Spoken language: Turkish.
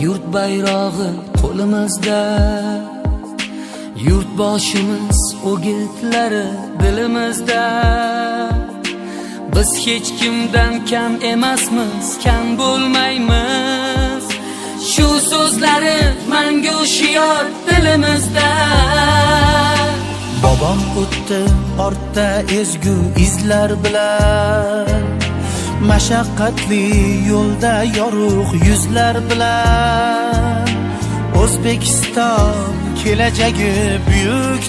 yurt bayrog'i qo'limizda. Yurtboshimiz o'gitlari dilimizda. Biz hech kimdan kam emasmiz kam bo'lmaymiz. Shu so'zlari mangu shior dilimizda. Bobom o'tdi ortda ezgu izlar bilan Mashaqqatli yo'lda yorug' yuzlar bilan O'zbekiston kelajagi buyuk